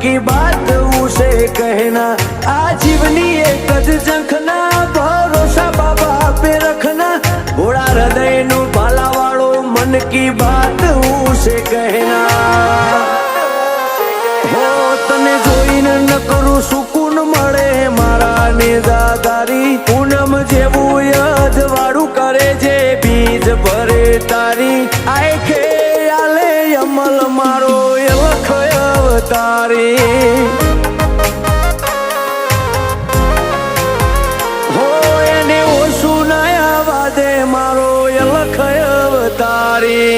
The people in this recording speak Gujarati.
કી બાત ઉસે કહેના આ જીવની એક જ ઝંખના ભરોસા બાબા પે રખના ભોળા હૃદયનું પાલા વાળો મન કી બાત ઉસે કહેના હો તને જોઈને ન કરું સુકૂન મળે મારા ને દાદારી પૂનમ જેવું યજ વાળું કરે જે બીજ ભરે તારી આખે તારી. હો એને ઓછું ના આવા દે મારો અલખ તારી